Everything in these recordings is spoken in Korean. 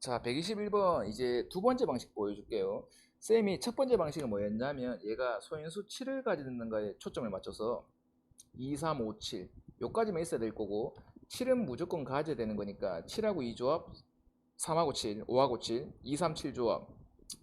자, 121번 이제 두 번째 방식 보여줄게요. 쌤이 첫 번째 방식은 뭐였냐면 얘가 소인수 7을 가지는 거에 초점을 맞춰서 2, 3, 5, 7 요까지만 있어야 될 거고 7은 무조건 가져야 되는 거니까 7하고 2 조합 3하고 7, 5하고 7, 2, 3, 7 조합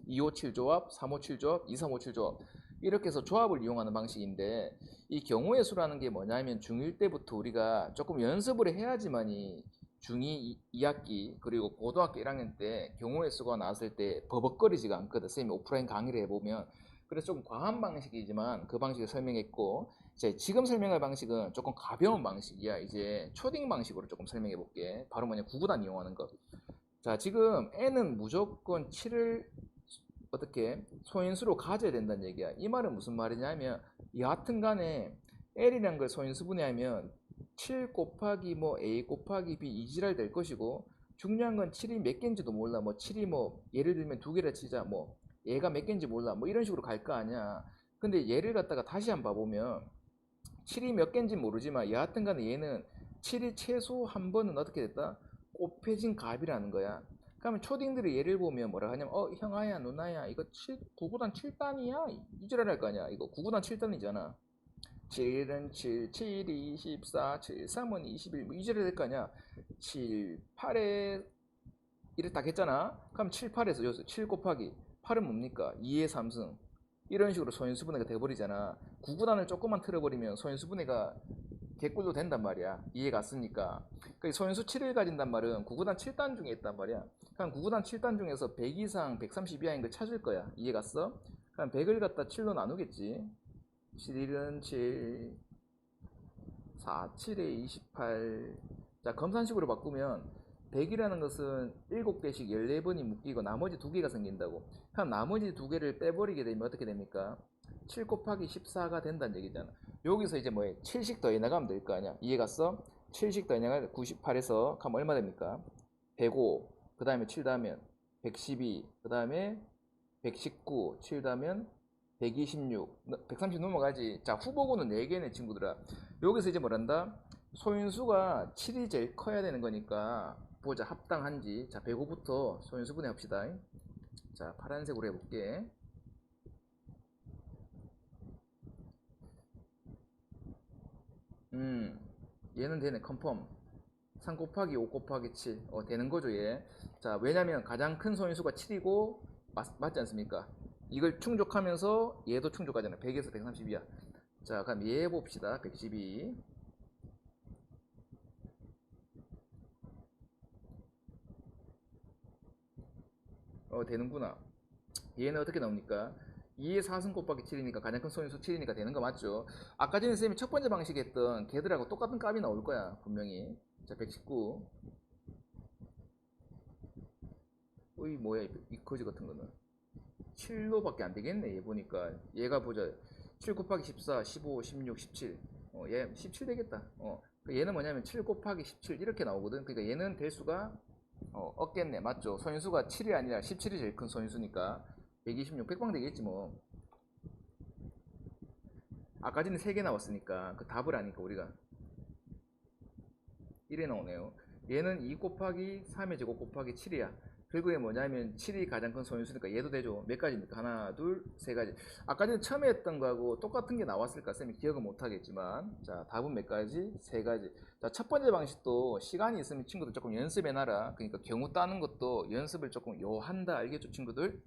2, 5, 7 조합, 3, 5, 7 조합, 2, 3, 5, 7 조합 이렇게 해서 조합을 이용하는 방식인데 이 경우의 수라는 게 뭐냐면 중1 때부터 우리가 조금 연습을 해야지만이 중2 2학기 그리고 고등학교 1학년 때 경우의 수가 나왔을 때 버벅거리지가 않거든. 쌤이 오프라인 강의를 해보면 그래서 조금 과한 방식이지만 그 방식을 설명했고 이제 지금 설명할 방식은 조금 가벼운 방식이야. 이제 초딩 방식으로 조금 설명해 볼게. 바로 뭐냐 구구단 이용하는 거. 자 지금 n은 무조건 7을 어떻게 소인수로 가져야 된다는 얘기야. 이 말은 무슨 말이냐면 여하튼 간에 L이라는 걸 소인수 분해하면 7 곱하기 뭐 A 곱하기 B 이지랄 될 것이고 중요한 건 7이 몇 개인지도 몰라. 뭐 7이 뭐 예를 들면 두 개라 치자. 뭐 얘가 몇 개인지 몰라. 뭐 이런 식으로 갈 거 아니야. 근데 얘를 갖다가 다시 한번 봐보면 7이 몇 개인지 모르지만 여하튼 간에 얘는 7이 최소 한 번은 어떻게 됐다? 곱해진 값이라는 거야. 그러면 초딩들이 예를 보면 뭐라 하냐면 어 형아야 누나야 이거 7, 9구단 7단이야 이지랄 할 거 아니야 이거 9구단 7단이잖아 7은 7, 7이 24, 7, 3은 21, 뭐 이지랄 될거 아니야 7, 8에 이래 딱 했잖아 그럼 7, 8에서 여기서 7 곱하기 8은 뭡니까 2의 3승 이런 식으로 소인수분해가 돼버리잖아 9구단을 조금만 틀어버리면 소인수분해가 개꿀도 된단 말이야. 이해 갔으니까. 그 소인수 7을 가진단 말은 9구단 7단 중에 있단 말이야. 그럼 9구단 7단 중에서 100 이상 130 이하인 걸 찾을 거야. 이해 갔어? 그럼 100을 갖다 7로 나누겠지. 7은 7, 4, 7에 28. 자, 검산식으로 바꾸면 100이라는 것은 7개씩 14번이 묶이고 나머지 2개가 생긴다고. 그럼 나머지 2개를 빼버리게 되면 어떻게 됩니까? 7 곱하기 14가 된다는 얘기잖아. 여기서 이제 뭐해? 7씩 더해 나가면 될 거 아니야. 이해 갔어? 7씩 더해 나가면 98에서 가면 얼마 됩니까? 105. 그 다음에 7 다음엔 112. 그 다음에 119. 7 다음엔 126. 130 넘어가지. 자, 후보군은 4개네, 친구들아. 여기서 이제 뭐란다? 소인수가 7이 제일 커야 되는 거니까 보자. 합당한지. 자, 105부터 소인수 분해 합시다. 자, 파란색으로 해볼게. 음, 얘는 되네, 컨펌. 3 곱하기 5 곱하기 7. 어, 되는 거죠, 얘. 자, 왜냐면 가장 큰 소인수가 7이고, 맞, 맞지 않습니까? 이걸 충족하면서 얘도 충족하잖아. 100에서 130이야. 자, 그럼 얘 봅시다. 112. 어, 되는구나. 얘는 어떻게 나옵니까? 2의 4승 곱하기 7이니까 가장 큰 소인수 7이니까 되는 거 맞죠? 아까 전에 쌤이 첫 번째 방식 했던 걔들하고 똑같은 값이 나올 거야 분명히 자 119. 어이 뭐야 이, 이 거지 같은 거는 7로밖에 안 되겠네. 얘 보니까 얘가 보자. 7 곱하기 14, 15, 16, 17 어, 얘 17 되겠다. 어, 그 얘는 뭐냐면 7 곱하기 17 이렇게 나오거든. 그러니까 얘는 될 수가 어, 없겠네. 맞죠? 소인수가 7이 아니라 17이 제일 큰 소인수니까 126, 100방 되겠지 뭐. 아까 전에 3개 나왔으니까 그 답을 아니까 우리가 1에 나오네요. 얘는 2 곱하기 3의 제곱 곱하기 7이야. 결국에 뭐냐면 7이 가장 큰 소인수니까 얘도 되죠. 몇 가지입니까? 하나, 둘, 세 가지. 아까 전에 처음에 했던 거하고 똑같은 게 나왔을까? 쌤이 기억은 못 하겠지만. 자, 답은 몇 가지? 세 가지. 자, 첫 번째 방식도 시간이 있으면 친구들 조금 연습해 놔라. 그러니까 경우 따는 것도 연습을 조금 요 한다. 알겠죠, 친구들?